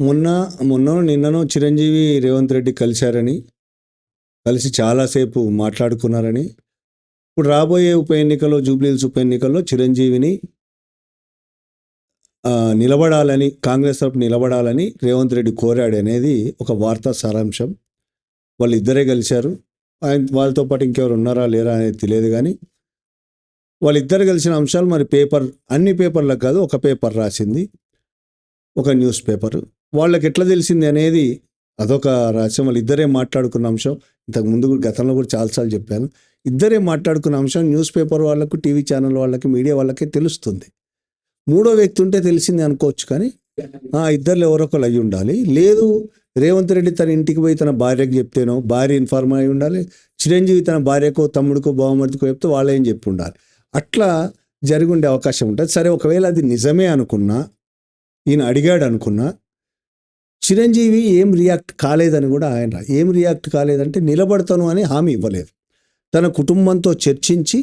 మొన్న మొన్న నిన్ననో చిరంజీవి రేవంత్ రెడ్డి కలిశారని కలిసి చాలాసేపు మాట్లాడుకున్నారని ఇప్పుడు రాబోయే ఉప ఎన్నికల్లో జూబ్లీహిల్స్ ఉప ఎన్నికల్లో చిరంజీవిని నిలబడాలని కాంగ్రెస్ తరపు నిలబడాలని రేవంత్ రెడ్డి కోరాడు అనేది ఒక వార్తా సారాంశం. వాళ్ళు ఇద్దరే కలిశారు. ఆయన వాళ్ళతో పాటు ఇంకెవరు ఉన్నారా లేరా అనేది తెలియదు కానీ వాళ్ళిద్దరు కలిసిన అంశాలు మరి పేపర్ అన్ని పేపర్లకు కాదు ఒక పేపర్ రాసింది. ఒక న్యూస్ పేపర్. వాళ్ళకి ఎట్లా తెలిసింది అనేది అదొక రహస్యం. వాళ్ళు ఇద్దరే మాట్లాడుకున్న అంశం. ఇంతకు ముందు కూడా గతంలో కూడా చాలాసార్లు చెప్పాను. ఇద్దరే మాట్లాడుకున్న అంశం న్యూస్ పేపర్ వాళ్ళకు టీవీ ఛానల్ వాళ్ళకి మీడియా వాళ్ళకే తెలుస్తుంది. మూడో వ్యక్తి ఉంటే తెలిసింది అనుకోవచ్చు కానీ ఆ ఇద్దరు ఎవరొకరు అయి ఉండాలి. లేదు రేవంత్ రెడ్డి తన ఇంటికి పోయి తన భార్యకు చెప్తేనో భార్య ఇన్ఫార్మ్ అయి ఉండాలి. చిరంజీవి తన భార్యకో తమ్ముడికో బావమరిదికో చెప్తే వాళ్ళేం చెప్పి ఉండాలి. అట్లా జరిగి ఉండే అవకాశం ఉంటుంది. సరే ఒకవేళ అది నిజమే అనుకున్నా ఈయన అడిగాడు అనుకున్నా చిరంజీవి ఏం రియాక్ట్ కాలేదని కూడా ఆయన ఏం రియాక్ట్ కాలేదంటే నిలబడతాను అని హామీ ఇవ్వలేదు. తన కుటుంబంతో చర్చించి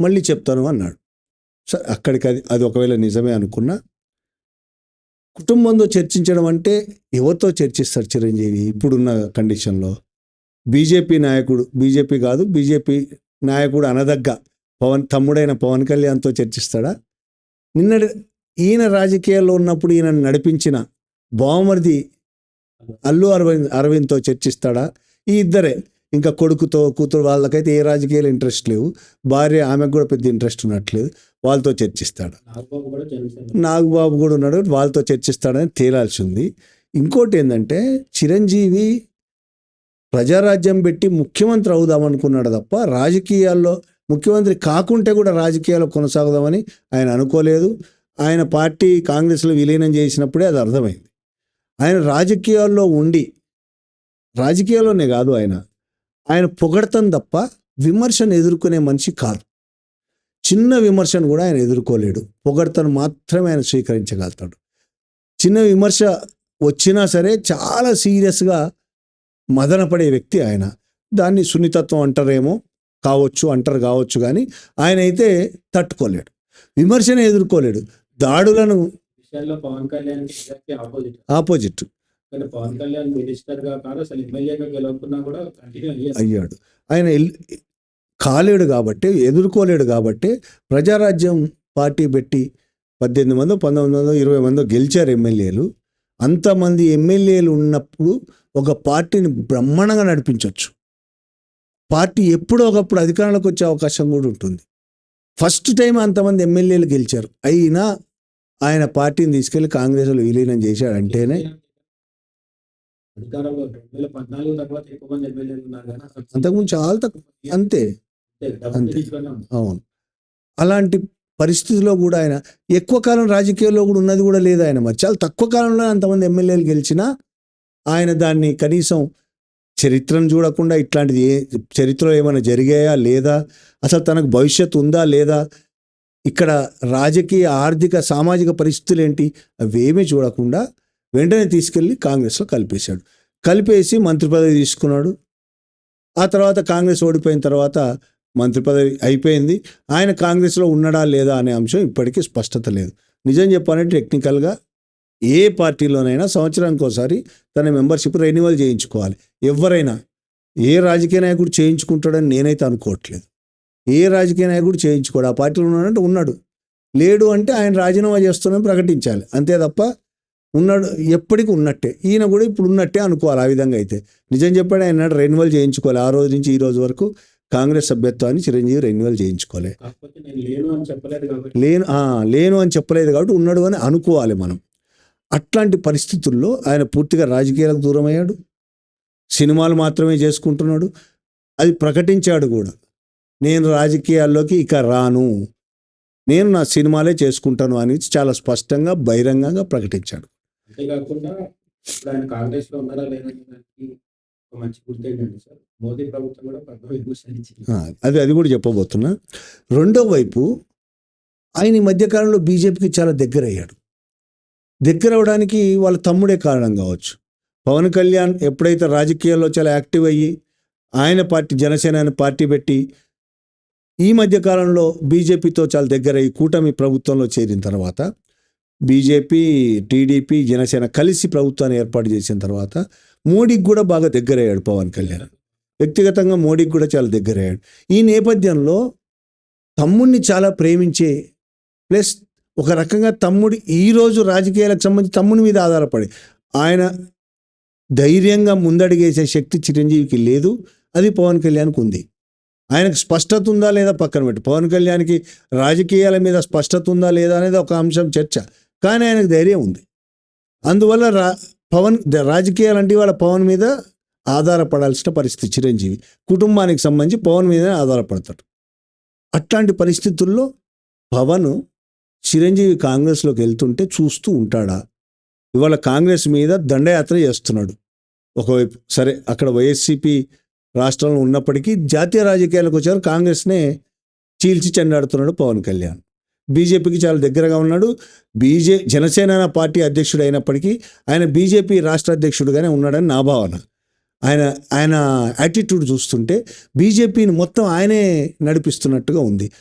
మళ్ళీ చెప్తాను అన్నాడు. సరే అక్కడికి అది అది ఒకవేళ నిజమే అనుకున్నా కుటుంబంతో చర్చించడం అంటే ఎవరితో చర్చిస్తారు చిరంజీవి ఇప్పుడున్న కండిషన్లో? బీజేపీ నాయకుడు బీజేపీ కాదు బీజేపీ నాయకుడు అనదగ్గ పవన్ తమ్ముడైన పవన్ కళ్యాణ్తో చర్చిస్తాడా? నిన్నటి ఈయన రాజకీయాల్లో ఉన్నప్పుడు ఈయన నడిపించిన బావమరిది అల్లు అరవింద్ అరవింద్తో చర్చిస్తాడా? ఈ ఇద్దరే. ఇంకా కొడుకుతో కూతురు వాళ్ళకైతే ఏ రాజకీయాలు ఇంట్రెస్ట్ లేవు. భార్య ఆమెకు కూడా పెద్ద ఇంట్రెస్ట్ ఉన్నట్లేదు. వాళ్ళతో చర్చిస్తాడు. నాగబాబు కూడా ఉన్నాడు. వాళ్ళతో చర్చిస్తాడని తేలాల్సి ఉంది. ఇంకోటి ఏంటంటే చిరంజీవి ప్రజారాజ్యం పెట్టి ముఖ్యమంత్రి అవుదాం అనుకున్నాడు తప్ప రాజకీయాల్లో ముఖ్యమంత్రి కాకుంటే కూడా రాజకీయాల్లో కొనసాగుదామని ఆయన అనుకోలేదు. ఆయన పార్టీ కాంగ్రెస్లో విలీనం చేసినప్పుడే అది అర్థమైంది. ఆయన రాజకీయాల్లో ఉండి రాజకీయాల్లోనే కాదు ఆయన ఆయన పొగడతం తప్ప విమర్శను ఎదుర్కొనే మనిషి కాదు. చిన్న విమర్శను కూడా ఆయన ఎదుర్కోలేడు. పొగడతను మాత్రమే ఆయన స్వీకరించగలుగుతాడు. చిన్న విమర్శ వచ్చినా సరే చాలా సీరియస్గా మదనపడే వ్యక్తి ఆయన. దాన్ని సున్నితత్వం అంటారేమో కావచ్చు అంటారు కావచ్చు కానీ ఆయన అయితే తట్టుకోలేడు. విమర్శను ఎదుర్కోలేడు. దాడులను విషయాల్లో పవన్ కళ్యాణ్ ఆపోజిట్. ఆపోజిట్. పవన్ కళ్యాణ్ మినిస్టర్గా కాదు అసలు ఎమ్మెల్యేగా గెలవకున్నా కూడా అయ్యాడు. ఆయన కాలేడు కాబట్టి ఎదుర్కోలేడు కాబట్టి ప్రజారాజ్యం పార్టీ పెట్టి పద్దెనిమిది మందో పంతొమ్మిది మందో ఇరవై మందో గెలిచారు ఎమ్మెల్యేలు. అంతమంది ఎమ్మెల్యేలు ఉన్నప్పుడు ఒక పార్టీని బ్రహ్మాండంగా నడిపించవచ్చు పార్టీ ఎప్పుడో ఒకప్పుడు అధికారంలోకి వచ్చే అవకాశం కూడా ఉంటుంది. ఫస్ట్ టైం అంతమంది ఎమ్మెల్యేలు గెలిచారు. అయినా ఆయన పార్టీని తీసుకెళ్ళి కాంగ్రెస్లో విలీనం చేశాడు అంటేనే అధికారంలో రెండు వేల పద్నాలుగు తర్వాత ఎక్కువ మంది ఎమ్మెల్యేలు ఉన్నారు కానీ అసలు అంతకుముందు చాలా తక్కువ అంతే. అంతే. అవును. అలాంటి పరిస్థితిలో కూడా ఆయన ఎక్కువ కాలం రాజకీయాల్లో కూడా ఉన్నది కూడా లేదు ఆయన మరి. చాలా తక్కువ కాలంలో అంతమంది ఎమ్మెల్యేలు గెలిచినా ఆయన దాన్ని కనీసం చరిత్రను చూడకుండా ఇట్లాంటిది ఏ చరిత్రలో ఏమైనా జరిగాయా లేదా? అసలు తనకు భవిష్యత్తు ఉందా లేదా? ఇక్కడ రాజకీయ ఆర్థిక సామాజిక పరిస్థితులు ఏంటి అవేమీ చూడకుండా వెంటనే తీసుకెళ్ళి కాంగ్రెస్లో కలిపేశాడు. కలిపేసి మంత్రి పదవి తీసుకున్నాడు. ఆ తర్వాత కాంగ్రెస్ ఓడిపోయిన తర్వాత మంత్రి పదవి అయిపోయింది. ఆయన కాంగ్రెస్లో ఉన్నాడా లేదా అనే అంశం ఇప్పటికీ స్పష్టత లేదు. నిజం చెప్పాలంటే టెక్నికల్గా ఏ పార్టీలోనైనా సంవత్సరానికి ఒకసారి తన మెంబర్షిప్ రెన్యువల్ చేయించుకోవాలి. ఎవరైనా ఏ రాజకీయ నాయకుడు చేయించుకుంటాడని నేనైతే అనుకోవట్లేదు. ఏ రాజకీయ నాయకుడు చేయించుకోడు. ఆ పార్టీలో ఉన్నాడంటే ఉన్నాడు. లేడు అంటే ఆయన రాజీనామా చేస్తున్నామని ప్రకటించాలి. అంతే తప్ప ఉన్నాడు ఎప్పటికీ ఉన్నట్టే. ఈయన కూడా ఇప్పుడు ఉన్నట్టే అనుకోవాలి ఆ విధంగా అయితే. నిజం చెప్పాడు ఆయన రెన్యువల్ చేయించుకోవాలి. ఆ రోజు నుంచి ఈ రోజు వరకు కాంగ్రెస్ సభ్యత్వాన్ని చిరంజీవి రెన్యువల్ చేయించుకోలే. లేను లేను అని చెప్పలేదు కాబట్టి ఉన్నాడు అని అనుకోవాలి మనం. అట్లాంటి పరిస్థితుల్లో ఆయన పూర్తిగా రాజకీయాలకు దూరం అయ్యాడు సినిమాలు మాత్రమే చేసుకుంటున్నాడు. అది ప్రకటించాడు కూడా. నేను రాజకీయాల్లోకి ఇక రాను. నేను నా సినిమాలే చేసుకుంటాను అని చాలా స్పష్టంగా బహిరంగంగా ప్రకటించాడు. అంతేకాకుండా ఆయన కాంగ్రెస్లో ఉన్నారా మంచి సార్? మోదీ ప్రభుత్వం కూడా అది అది కూడా చెప్పబోతున్నా. రెండో వైపు ఆయన ఈ మధ్యకాలంలో బీజేపీకి చాలా దగ్గర అయ్యాడు దగ్గర అవడానికి వాళ్ళ తమ్ముడే కారణం కావచ్చు. పవన్ కళ్యాణ్ ఎప్పుడైతే రాజకీయాల్లో చాలా యాక్టివ్ అయ్యి ఆయన పార్టీ జనసేన పార్టీ పెట్టి ఈ మధ్య కాలంలో బీజేపీతో చాలా దగ్గర ఈ కూటమి ప్రభుత్వంలో చేరిన తర్వాత బీజేపీ టీడీపీ జనసేన కలిసి ప్రభుత్వాన్ని ఏర్పాటు చేసిన తర్వాత మోడీకి కూడా బాగా దగ్గరయ్యాడు పవన్ కళ్యాణ్. వ్యక్తిగతంగా మోడీకి కూడా చాలా దగ్గరయ్యాడు. ఈ నేపథ్యంలో తమ్ముడిని చాలా ప్రేమించే ప్లస్ ఒక రకంగా తమ్ముడు ఈరోజు రాజకీయాలకు సంబంధించి తమ్ముడి మీద ఆధారపడి ఆయన ధైర్యంగా ముందడిగేసే శక్తి చిరంజీవికి లేదు అది పవన్ కళ్యాణ్కి ఉంది. ఆయనకు స్పష్టత ఉందా లేదా పక్కన పెట్టి. పవన్ కళ్యాణ్కి రాజకీయాల మీద స్పష్టత ఉందా లేదా అనేది ఒక అంశం చర్చ. కానీ ఆయనకు ధైర్యం ఉంది. అందువల్ల రా పవన్ రాజకీయాలు రాజకీయాలంటే వాళ్ళ పవన్ మీద ఆధారపడాల్సిన పరిస్థితి. చిరంజీవి కుటుంబానికి సంబంధించి పవన్ మీదనే ఆధారపడతాడు. అట్లాంటి పరిస్థితుల్లో పవన్ చిరంజీవి కాంగ్రెస్లోకి వెళ్తుంటే చూస్తూ ఉంటాడా? ఇవాళ కాంగ్రెస్ మీద దండయాత్ర చేస్తున్నాడు. ఒకవైపు సరే అక్కడ వైఎస్సిపి రాష్ట్రంలో ఉన్నప్పటికీ జాతీయ రాజకీయాలకు వచ్చారు. కాంగ్రెస్నే చీల్చి చెండాడుతున్నాడు పవన్ కళ్యాణ్. బీజేపీకి చాలా దగ్గరగా ఉన్నాడు. బీజే జనసేన పార్టీ అధ్యక్షుడు అయినప్పటికీ ఆయన బీజేపీ రాష్ట్ర అధ్యక్షుడుగానే ఉన్నాడని నా భావన. ఆయన ఆయన యాటిట్యూడ్ చూస్తుంటే బీజేపీని మొత్తం ఆయనే నడిపిస్తున్నట్టుగా ఉంది.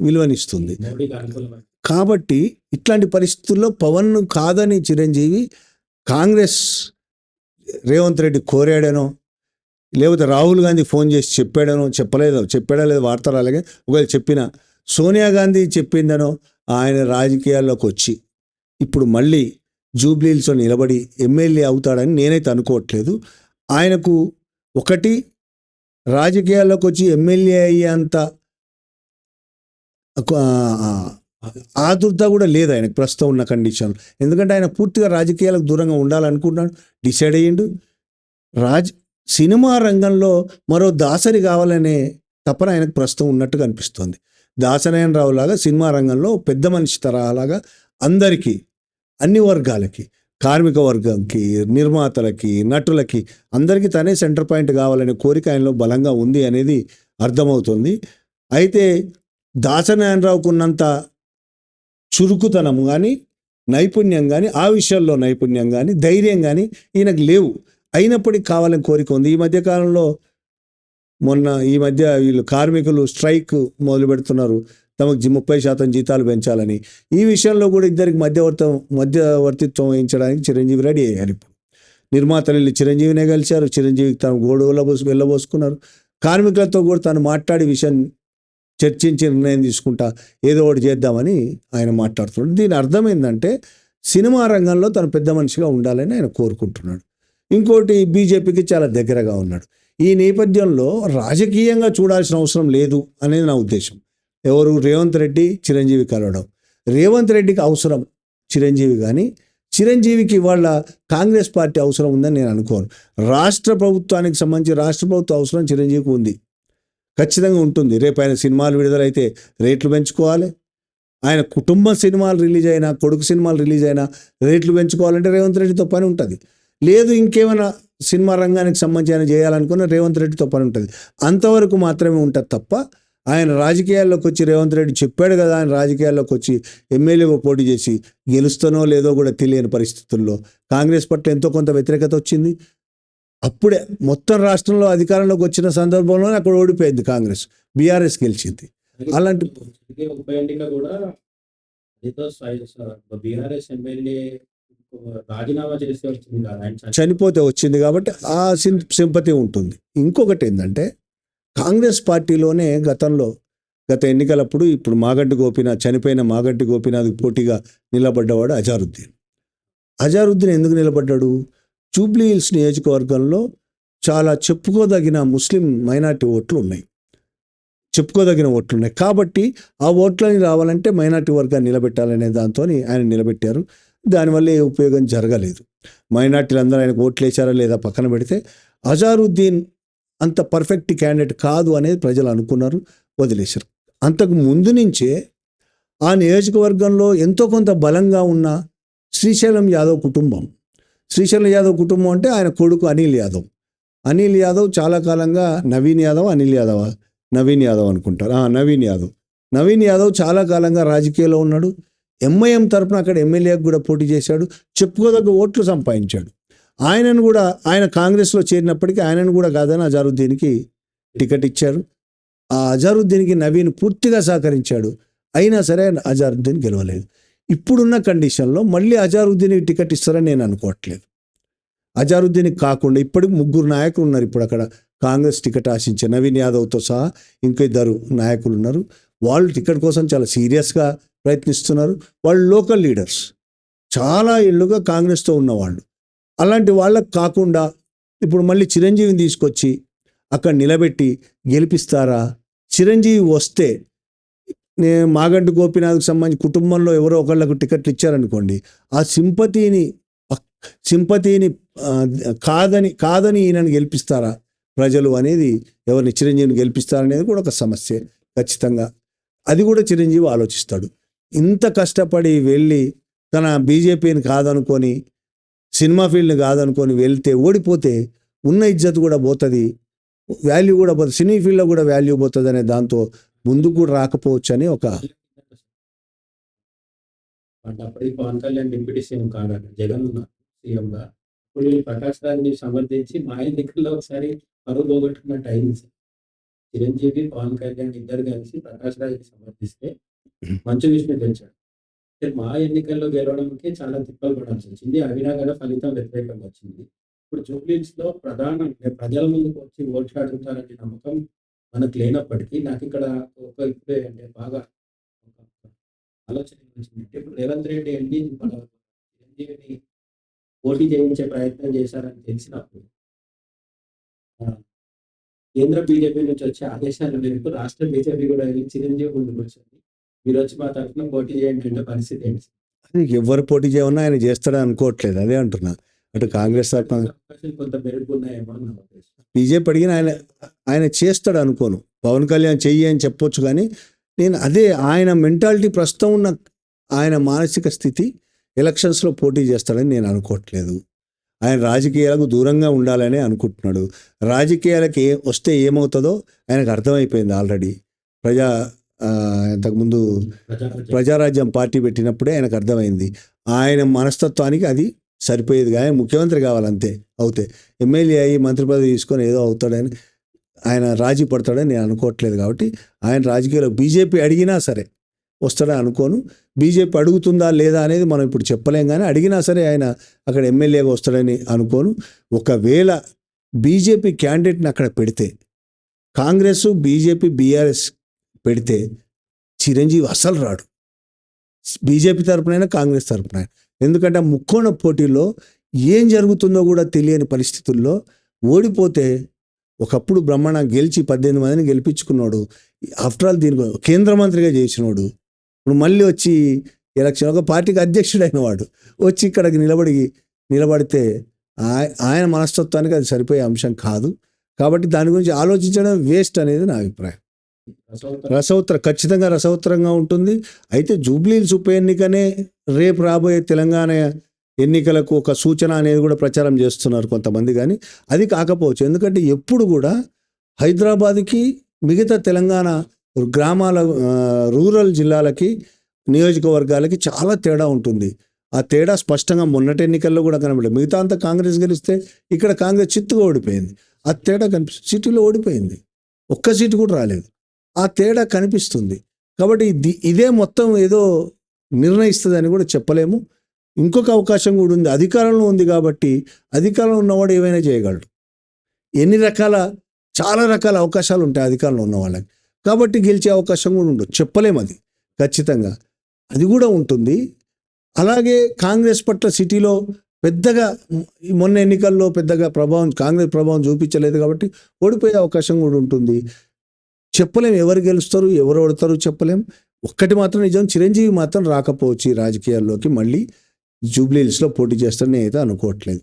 విలువనిస్తుంది. కాబట్టి ఇట్లాంటి పరిస్థితుల్లో పవన్ కాదని చిరంజీవి కాంగ్రెస్ రేవంత్ రెడ్డి కోరాడనో లేకపోతే రాహుల్ గాంధీ ఫోన్ చేసి చెప్పాడనో చెప్పలేదో చెప్పాడా లేదో వార్తలు అలాగే ఒకవేళ చెప్పిన సోనియా గాంధీ చెప్పిందనో ఆయన రాజకీయాల్లోకి వచ్చి ఇప్పుడు మళ్ళీ జూబ్లీల్స్లో నిలబడి ఎమ్మెల్యే అవుతాడని నేనైతే అనుకోవట్లేదు. ఆయనకు ఒకటి రాజకీయాల్లోకి వచ్చి ఎమ్మెల్యే అయ్యేంత ఆదుర్త కూడా లేదు ఆయనకు ప్రస్తుతం ఉన్న కండిషన్ ఎందుకంటే ఆయన పూర్తిగా రాజకీయాలకు దూరంగా ఉండాలనుకుంటున్నాడు డిసైడ్ అయ్యిండు. రాజ్ సినిమా రంగంలో మరో దాసరి కావాలనే తపన ఆయనకు ప్రస్తుతం ఉన్నట్టుగా అనిపిస్తుంది. దాసనారాయణ రావు లాగా సినిమా రంగంలో పెద్ద మనిషి తరహాలాగా అందరికీ అన్ని వర్గాలకి కార్మిక వర్గంకి నిర్మాతలకి నటులకి అందరికీ తనే సెంటర్ పాయింట్ కావాలనే కోరిక ఆయనలో బలంగా ఉంది అనేది అర్థమవుతుంది. అయితే దాసనారావుకు ఉన్నంత చురుకుతనం కానీ నైపుణ్యం కానీ ఆ విషయాల్లో నైపుణ్యం కానీ ధైర్యం కానీ ఈయనకు లేవు. అయినప్పటికీ కావాలని కోరిక ఉంది. ఈ మధ్య కాలంలో మొన్న ఈ మధ్య వీళ్ళు కార్మికులు స్ట్రైక్ మొదలు పెడుతున్నారు. తమకు ముప్పై శాతం జీతాలు పెంచాలని. ఈ విషయంలో కూడా ఇద్దరికి మధ్యవర్తం మధ్యవర్తిత్వం వహించడానికి చిరంజీవి రెడీ అయ్యారు ఇప్పుడు. నిర్మాతలు వెళ్ళి చిరంజీవినే కలిశారు. చిరంజీవికి తన గోడువల వెళ్ళబోసుకున్నారు. కార్మికులతో కూడా తను మాట్లాడి విషయం చర్చించి నిర్ణయం తీసుకుంటా ఏదో ఒకటి చేద్దామని ఆయన మాట్లాడుతున్నాడు. దీని అర్థం ఏంటంటే సినిమా రంగంలో తను పెద్ద మనిషిగా ఉండాలని ఆయన కోరుకుంటున్నాడు. ఇంకోటి బీజేపీకి చాలా దగ్గరగా ఉన్నాడు. ఈ నేపథ్యంలో రాజకీయంగా చూడాల్సిన అవసరం లేదు అనేది నా ఉద్దేశం. ఎవరు? రేవంత్ రెడ్డి చిరంజీవి కలవడం. రేవంత్ రెడ్డికి అవసరం చిరంజీవి కానీ చిరంజీవికి వాళ్ళ కాంగ్రెస్ పార్టీ అవసరం ఉందని నేను అనుకోను. రాష్ట్ర ప్రభుత్వానికి సంబంధించి రాష్ట్ర ప్రభుత్వ అవసరం చిరంజీవికి ఉంది. ఖచ్చితంగా ఉంటుంది. రేపు ఆయన సినిమాలు విడుదలైతే రేట్లు పెంచుకోవాలి. ఆయన కుటుంబ సినిమాలు రిలీజ్ అయినా కొడుకు సినిమాలు రిలీజ్ అయినా రేట్లు పెంచుకోవాలంటే రేవంత్ రెడ్డితో పని ఉంటుంది. లేదు ఇంకేమైనా సినిమా రంగానికి సంబంధించి ఆయన చేయాలనుకున్న రేవంత్ రెడ్డితో పని ఉంటుంది. అంతవరకు మాత్రమే ఉంటుంది తప్ప ఆయన రాజకీయాల్లోకి వచ్చి రేవంత్ రెడ్డి చెప్పాడు కదా ఆయన రాజకీయాల్లోకి వచ్చి ఎమ్మెల్యేగా పోటీ చేసి గెలుస్తానో లేదో కూడా తెలియని పరిస్థితుల్లో కాంగ్రెస్ పట్ల ఎంతో కొంత వ్యతిరేకత వచ్చింది. అప్పుడే మొత్తం రాష్ట్రంలో అధికారంలోకి వచ్చిన సందర్భంలోనే అక్కడ ఓడిపోయింది కాంగ్రెస్ బీఆర్ఎస్ గెలిచింది. అలాంటి- చనిపోతే వచ్చింది కాబట్టి ఆ సింపతి ఉంటుంది. ఇంకొకటి ఏంటంటే కాంగ్రెస్ పార్టీలోనే గతంలో గత ఎన్నికలప్పుడు ఇప్పుడు మాగంటి గోపీనాథ్ చనిపోయిన మాగంటి గోపీనాథ్ పోటీగా నిలబడ్డవాడు అజారుద్దీన్. అజారుద్దీన్ ఎందుకు నిలబడ్డాడు? జూబ్లీ హిల్స్ నియోజకవర్గంలో చాలా చెప్పుకోదగిన ముస్లిం మైనార్టీ ఓట్లు ఉన్నాయి. చెప్పుకోదగిన ఓట్లు ఉన్నాయి. కాబట్టి ఆ ఓట్లని రావాలంటే మైనార్టీ వర్గాన్ని నిలబెట్టాలనే దాంతో ఆయన నిలబెట్టారు. దానివల్ల ఏ ఉపయోగం జరగలేదు. మైనార్టీలందరూ ఆయనకు ఓట్లు వేశారా లేదా పక్కన పెడితే అజారుద్దీన్ అంత పర్ఫెక్ట్ క్యాండిడేట్ కాదు అనేది ప్రజలు అనుకున్నారు వదిలేశారు. అంతకు ముందు నుంచే ఆ నియోజకవర్గంలో ఎంతో కొంత బలంగా ఉన్న శ్రీశైలం యాదవ్ కుటుంబం శ్రీశైలం యాదవ్ కుటుంబం అంటే ఆయన కొడుకు అనిల్ యాదవ్. అనిల్ యాదవ్ చాలా కాలంగా నవీన్ యాదవ్ అనిల్ యాదవ్ నవీన్ యాదవ్ అనుకుంటారు. ఆ, నవీన్ యాదవ్. నవీన్ యాదవ్ చాలా కాలంగా రాజకీయాల్లో ఉన్నాడు. ఎంఐఎం తరఫున అక్కడ ఎమ్మెల్యేకి కూడా పోటీ చేశాడు. చెప్పుకోదగ్గ ఓట్లు సంపాదించాడు. ఆయనను కూడా ఆయన కాంగ్రెస్లో చేరినప్పటికీ ఆయనను కూడా కాదని అజారుద్దీన్కి టికెట్ ఇచ్చారు. ఆ అజారుద్దీన్కి నవీన్ పూర్తిగా సహకరించాడు. అయినా సరే అజారుద్దీన్ గెలవలేదు. ఇప్పుడున్న కండిషన్లో మళ్ళీ అజారుద్దీన్కి టికెట్ ఇస్తారని నేను అనుకోవట్లేదు. అజారుద్దీన్కి కాకుండా ఇప్పటికి ముగ్గురు నాయకులు ఉన్నారు. ఇప్పుడు అక్కడ కాంగ్రెస్ టికెట్ ఆశించే నవీన్ యాదవ్తో సహా ఇంకా ఇద్దరు నాయకులు ఉన్నారు. వాళ్ళు టికెట్ కోసం చాలా సీరియస్గా ప్రయత్నిస్తున్నారు. వాళ్ళు లోకల్ లీడర్స్. చాలా ఏళ్ళుగా కాంగ్రెస్తో ఉన్నవాళ్ళు. అలాంటి వాళ్ళకు కాకుండా ఇప్పుడు మళ్ళీ చిరంజీవిని తీసుకొచ్చి అక్కడ నిలబెట్టి గెలిపిస్తారా? చిరంజీవి వస్తే నేను మాగంటి గోపీనాథ్కి సంబంధించి కుటుంబంలో ఎవరో ఒకళ్ళకు టికెట్లు ఇచ్చారనుకోండి ఆ సింపతిని సింపతిని కాదని కాదని ఈయనను గెలిపిస్తారా? ప్రజలు అనేది ఎవరిని చిరంజీవిని గెలిపిస్తారనేది కూడా ఒక సమస్య ఖచ్చితంగా. అది కూడా చిరంజీవి ఆలోచిస్తాడు. ఇంత కష్టపడి వెళ్ళి తన బీజేపీని కాదనుకొని సినిమా ఫీల్డ్ని కాదనుకొని వెళ్తే ఓడిపోతే ఉన్న ఇజ్జత్ కూడా పోతుంది వాల్యూ కూడా పోతుంది సినీ ఫీల్డ్లో కూడా వాల్యూ పోతుంది అనే దాంతో ముందుకు కూడా రాకపోవచ్చు అని ఒక అప్పటికి పవన్ కళ్యాణ్ డిప్యూటీ సీఎం కాదండి జగన్ సీఎం గా. ఇప్పుడు ప్రకాష్ రాజ్ని సమర్థించి మా ఎన్నికల్లో ఒకసారి పరువు పోగొట్టుకున్నట్టు అయింది సార్. చిరంజీవి పవన్ కళ్యాణ్ ఇద్దరు కలిసి ప్రకాష్ రాజ్ని సమర్థిస్తే మంచు విష్ణు గెలిచాడు. మా ఎన్నికల్లో గెలవడానికి చాలా తిప్పలు పడాల్సి వచ్చింది. అవినా కూడా ఫలితం వ్యతిరేకంగా వచ్చింది. ఇప్పుడు జూబ్లీస్లో ప్రధాన ప్రజల ముందుకు వచ్చి ఓట్లు అడుగుతారనే నమ్మకం మనకు లేనప్పటికీ నాకు ఇక్కడ ఒక ఇప్పుడే అంటే బాగా ఒక ఆలోచన వచ్చిందంటే ఇప్పుడు రేవంత్ రెడ్డి వెళ్ళి మన చిరంజీవిని పోటీ చేయించే ప్రయత్నం చేశారని తెలిసినప్పుడు కేంద్ర బీజేపీ నుంచి వచ్చే ఆదేశాల మేరకు రాష్ట్ర బీజేపీ కూడా చిరంజీవి ముందుకు వచ్చింది మీరు వచ్చి మా తరఫున పోటీ చేయండి అంటే పరిస్థితి ఏంటి? ఎవరు పోటీ చేయమన్నా ఆయన చేస్తాడని అనుకోవట్లేదు అదే అంటున్నా. అటు కాంగ్రెస్ బీజేపీ అడిగిన ఆయన ఆయన చేస్తాడు అనుకోను. పవన్ కళ్యాణ్ చెయ్యి అని చెప్పొచ్చు కానీ నేను అదే ఆయన మెంటాలిటీ ప్రస్తుతం ఉన్న ఆయన మానసిక స్థితి ఎలక్షన్స్లో పోటీ చేస్తాడని నేను అనుకోవట్లేదు. ఆయన రాజకీయాలకు దూరంగా ఉండాలని అనుకుంటున్నాడు. రాజకీయాలకి ఏ వస్తే ఏమవుతుందో ఆయనకు అర్థమైపోయింది ఆల్రెడీ. ప్రజా ఇంతకుముందు ప్రజారాజ్యం పార్టీ పెట్టినప్పుడే ఆయనకు అర్థమైంది. ఆయన మనస్తత్వానికి అది సరిపోయేది కానీ ముఖ్యమంత్రి కావాలంతే అవుతే. ఎమ్మెల్యే అయ్యి మంత్రి పదవి తీసుకొని ఏదో అవుతాడని ఆయన రాజీ పడతాడని నేను అనుకోవట్లేదు కాబట్టి ఆయన రాజకీయాల్లో బీజేపీ అడిగినా సరే వస్తాడని అనుకోను. బీజేపీ అడుగుతుందా లేదా అనేది మనం ఇప్పుడు చెప్పలేం కానీ అడిగినా సరే ఆయన అక్కడ ఎమ్మెల్యేగా వస్తాడని అనుకోను. ఒకవేళ బీజేపీ క్యాండిడేట్ని అక్కడ పెడితే కాంగ్రెస్ బీజేపీ బీఆర్ఎస్ పెడితే చిరంజీవి అసలు రాడు. బీజేపీ తరపునైనా కాంగ్రెస్ తరపునైనా. ఎందుకంటే ముక్కోణ పోటీలో ఏం జరుగుతుందో కూడా తెలియని పరిస్థితుల్లో ఓడిపోతే ఒకప్పుడు బ్రహ్మణ గెలిచి పద్దెనిమిది మందిని గెలిపించుకున్నాడు. ఆఫ్టర్ ఆల్ దీనికి కేంద్ర మంత్రిగా చేసినోడు. ఇప్పుడు మళ్ళీ వచ్చి ఎలక్షన్ ఒక పార్టీకి అధ్యక్షుడైన వాడు వచ్చి ఇక్కడికి నిలబడి నిలబడితే ఆయ- ఆయన మనస్తత్వానికి అది సరిపోయే అంశం కాదు. కాబట్టి దాని గురించి ఆలోచించడం వేస్ట్ అనేది నా అభిప్రాయం. రసౌత్ర. ఖచ్చితంగా రసౌత్రంగా ఉంటుంది. అయితే జూబ్లీహిల్స్ ఉప ఎన్నికనే రేపు రాబోయే తెలంగాణ ఎన్నికలకు ఒక సూచన అనేది కూడా ప్రచారం చేస్తున్నారు కొంతమంది కానీ అది కాకపోవచ్చు. ఎందుకంటే ఎప్పుడు కూడా హైదరాబాద్కి మిగతా తెలంగాణ గ్రామాల రూరల్ జిల్లాలకి నియోజకవర్గాలకి చాలా తేడా ఉంటుంది. ఆ తేడా స్పష్టంగా మొన్నటి ఎన్నికల్లో కూడా కనబడలేదు మిగతా అంతా కాంగ్రెస్ గెలిస్తే ఇక్కడ కాంగ్రెస్ చిత్తుగా ఓడిపోయింది. ఆ తేడా కనిపిస్తుంది సిటీలో ఓడిపోయింది. ఒక్క సీటు కూడా రాలేదు. ఆ తేడా కనిపిస్తుంది. కాబట్టి ఇది- ఇదే మొత్తం ఏదో నిర్ణయిస్తుందని కూడా చెప్పలేము. ఇంకొక అవకాశం కూడా ఉంది. అధికారంలో ఉంది కాబట్టి అధికారంలో ఉన్నవాడు ఏమైనా చేయగలడు. ఎన్ని రకాల చాలా రకాల అవకాశాలు ఉంటాయి అధికారంలో ఉన్న వాళ్ళకి. కాబట్టి గెలిచే అవకాశం కూడా ఉండదు. చెప్పలేము అది. ఖచ్చితంగా. అది కూడా ఉంటుంది. అలాగే కాంగ్రెస్ పట్ల సిటీలో పెద్దగా మొన్న ఎన్నికల్లో పెద్దగా ప్రభావం కాంగ్రెస్ ప్రభావం చూపించలేదు కాబట్టి ఓడిపోయే అవకాశం కూడా ఉంటుంది. చెప్పలేం. ఎవరు గెలుస్తారు ఎవరు ఓడతారు చెప్పలేం. ఒక్కటి మాత్రం నిజం చిరంజీవి మాత్రం రాకపోవచ్చు ఈ రాజకీయాల్లోకి. మళ్ళీ జూబ్లీహిల్స్లో పోటీ చేస్తారని అయితే అనుకోవట్లేదు.